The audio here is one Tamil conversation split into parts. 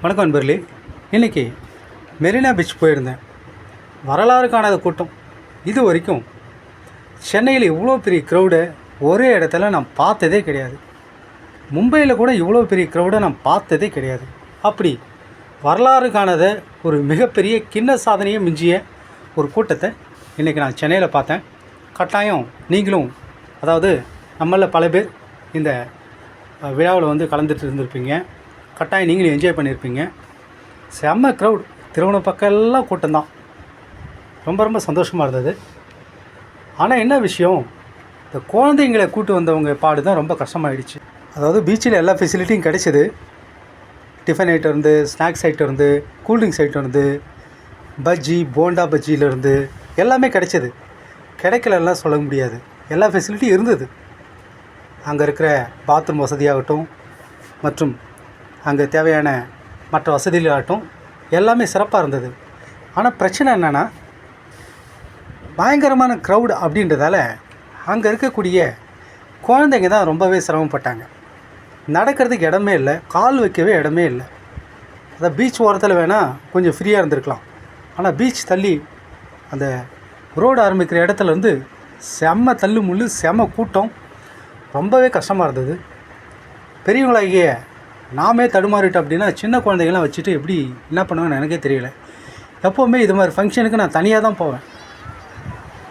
வணக்கம் நண்பர்களே இன்றைக்கி மெரினா பீச் போயிருந்தேன். வரலாறு காணாத கூட்டம். இது வரைக்கும் சென்னையில் இவ்வளோ பெரிய க்ரௌடை ஒரே இடத்துல நான் பார்த்ததே கிடையாது. மும்பையில் கூட இவ்வளோ பெரிய க்ரௌடை நான் பார்த்ததே கிடையாது. அப்படி வரலாறு காணாத ஒரு மிகப்பெரிய கிண்ண சாதனையை மிஞ்சிய ஒரு கூட்டத்தை இன்றைக்கி நான் சென்னையில் பார்த்தேன். கட்டாயம் நீங்களும் அதாவது நம்மளில் பல பேர் இந்த விழாவில் வந்து கலந்துட்டு இருந்திருப்பீங்க. கட்டாயம் நீங்களும் என்ஜாய் பண்ணியிருப்பீங்க செம்ம க்ரௌட் திருவண்ண பக்கம் எல்லாம் கூட்டம்தான் ரொம்ப ரொம்ப சந்தோஷமாக இருந்தது. ஆனால் என்ன விஷயம்? இந்த குழந்தைங்களை கூட்டு வந்தவங்க பாடு தான் ரொம்ப கஷ்டமாயிடுச்சு. அதாவது பீச்சில் எல்லா ஃபெசிலிட்டியும் கிடைச்சிது. டிஃபன் ஐட்டம் இருந்து ஸ்நாக்ஸ் ஐட்டம் இருந்து கூல்ட்ரிங்க்ஸ் ஐட்டம் இருந்து பஜ்ஜி போண்டா பஜ்ஜியிலேருந்து எல்லாமே கிடைச்சது. கிடைக்கலலாம் சொல்ல முடியாது. எல்லா ஃபெசிலிட்டியும் இருந்தது. அங்கே இருக்கிற பாத்ரூம் வசதியாகட்டும் மற்றும் அங்கே தேவையான மற்ற வசதிகளாகட்டும் எல்லாமே சிறப்பாக இருந்தது. ஆனால் பிரச்சனை என்னென்னா பயங்கரமான க்ரௌட் அப்படின்றதால அங்கே இருக்கக்கூடிய குழந்தைங்க தான் ரொம்பவே சிரமப்பட்டாங்க. நடக்கிறதுக்கு இடமே இல்லை கால் வைக்கவே இடமே இல்லை. அதான் பீச் ஓரத்தில் வேணால் கொஞ்சம் ஃப்ரீயாக இருந்திருக்கலாம். ஆனால் பீச் தள்ளி அந்த ரோடு ஆரம்பிக்கிற இடத்துல இருந்து செம்ம தள்ளு முள்ளு செம்ம கூட்டம். ரொம்பவே கஷ்டமாக இருந்தது. பெரியவங்களாகிய நாமே தடுமாறிட்டோம் அப்படின்னா சின்ன குழந்தைகள்லாம் வச்சுட்டு எப்படி என்ன பண்ணுவேன்னு எனக்கே தெரியல. எப்போவுமே இது மாதிரி ஃபங்க்ஷனுக்கு நான் தனியாக தான் போவேன்.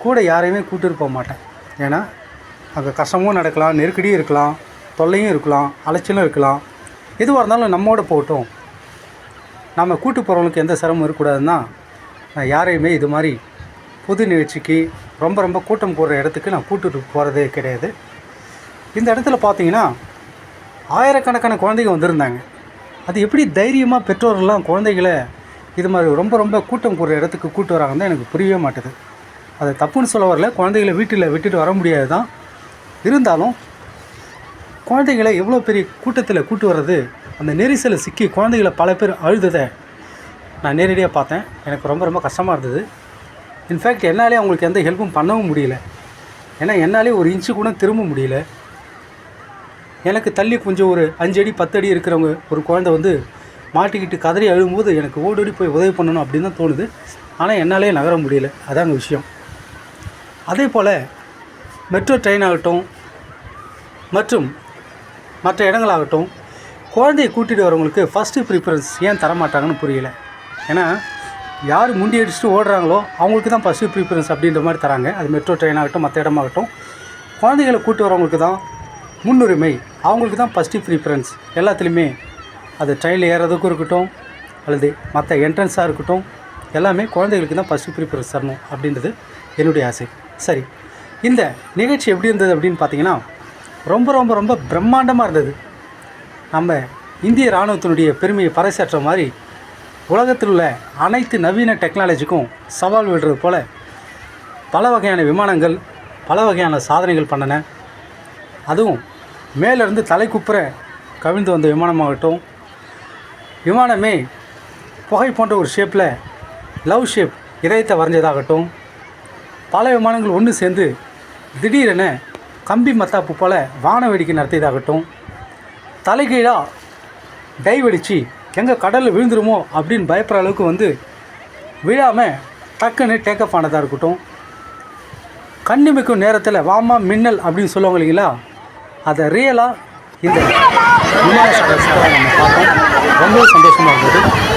கூட யாரையுமே கூட்டிட்டு போக மாட்டேன். ஏன்னா அங்கே கஷ்டமும் நடக்கலாம் நெருக்கடியும் இருக்கலாம். தொல்லையும் இருக்கலாம் அலைச்சலும் இருக்கலாம். எதுவாக இருந்தாலும் நம்மோட போகட்டும். நம்ம கூட்டு போகிறவங்களுக்கு எந்த சிரமம் இருக்கக்கூடாதுன்னா நான் யாரையுமே இது மாதிரி பொது நிகழ்ச்சிக்கு ரொம்ப ரொம்ப கூட்டம் போடுற இடத்துக்கு நான் கூட்டுட்டு போகிறதே கிடையாது. இந்த இடத்துல பார்த்தீங்கன்னா ஆயிரக்கணக்கான குழந்தைங்க வந்திருந்தாங்க. அது எப்படி தைரியமாக பெற்றோர்கள்லாம் குழந்தைகளை இது மாதிரி ரொம்ப ரொம்ப கூட்டம் கூடுற இடத்துக்கு கூட்டு வராங்கன்னு தான் எனக்கு புரியவே மாட்டுது. அது தப்புன்னு சொல்ல வரல. குழந்தைகளை வீட்டில் விட்டுட்டு வர முடியாது தான் இருந்தாலும் குழந்தைகளை எவ்வளோ பெரிய கூட்டத்தில் கூட்டு வர்றது? அந்த நெரிசலை சிக்கி குழந்தைகளை பல பேர் அழுததை நான் நேரடியாக பார்த்தேன். எனக்கு ரொம்ப ரொம்ப கஷ்டமாக இருந்தது. இன்ஃபேக்ட் என்னாலே அவங்களுக்கு எந்த ஹெல்ப்பும் பண்ணவும் முடியல. ஏன்னா என்னாலே ஒரு இன்ச்சு கூட திரும்ப முடியல. எனக்கு தள்ளி கொஞ்சம் ஒரு அஞ்சு அடி பத்து அடி இருக்கிறவங்க ஒரு குழந்தை வந்து மாட்டிக்கிட்டு கதறி அழும்போது எனக்கு ஓடோடி போய் உதவி பண்ணணும் அப்படின்னு தான் தோணுது. ஆனால் என்னாலே நகர முடியல. அதாங்க விஷயம். அதே போல் மெட்ரோ ட்ரெயின் ஆகட்டும் மற்றும் மற்ற இடங்களாகட்டும் குழந்தையை கூட்டிகிட்டு வரவங்களுக்கு ஃபஸ்ட்டு ப்ரிஃபரன்ஸ் ஏன் தரமாட்டாங்கன்னு புரியல. ஏன்னா யார் முண்டி அடிச்சுட்டு ஓடுறாங்களோ அவங்களுக்கு தான் ஃபஸ்ட்டு ப்ரிஃபரன்ஸ் அப்படின்ற மாதிரி தராங்க. அது மெட்ரோ ட்ரெயின் ஆகட்டும் மற்ற இடமாகட்டும். குழந்தைகளை கூட்டு வரவங்களுக்கு தான் முன்னுரிமை. அவங்களுக்கு தான் ஃபஸ்ட்டு ப்ரிஃபரன்ஸ் எல்லாத்துலேயுமே அது ட்ரெயினில் ஏறுறதுக்கும் இருக்கட்டும் அல்லது மற்ற என்ட்ரன்ஸாக இருக்கட்டும் எல்லாமே குழந்தைகளுக்கு தான் ஃபஸ்ட்டு ப்ரிஃபரன்ஸ் தரணும் அப்படின்றது என்னுடைய ஆசை. சரி இந்த நிகழ்ச்சி எப்படி இருந்தது அப்படின்னு பார்த்தீங்கன்னா ரொம்ப ரொம்ப ரொம்ப பிரம்மாண்டமாக இருந்தது. நம்ம இந்திய இராணுவத்தினுடைய பெருமையை பறைசாற்ற மாதிரி உலகத்தில் உள்ள அனைத்து நவீன டெக்னாலஜிக்கும் சவால் விடுறது போல் பல வகையான விமானங்கள் பல வகையான சாதனைகள் பண்ணின. அதுவும் மேலேருந்து தலை குப்புற கவிழ்ந்து வந்த விமானமாகட்டும் விமானமே புகை போன்ற ஒரு ஷேப்பில் லவ் ஷேப் இதயத்தை வரைஞ்சதாகட்டும் பல விமானங்கள் ஒன்று சேர்ந்து திடீரென கம்பி மத்தாப்பு போல் வான வேடிக்கை நடத்தியதாகட்டும். தலைகீழாக டைவ் அடித்து எங்கே கடலில் விழுந்துருமோ அப்படின்னு பயப்படுற அளவுக்கு வந்து விழாமல் டக்குன்னு டேக்கப் ஆனதாக இருக்கட்டும். கண்ணிமைக்கும் நேரத்தில் வாமா மின்னல் அப்படின்னு சொல்லுவாங்க இல்லைங்களா? அதை ரியலாக இந்த விமான சாகசத்தை நம்ம பார்த்தோம் ரொம்ப சந்தோஷமாக இருந்தது.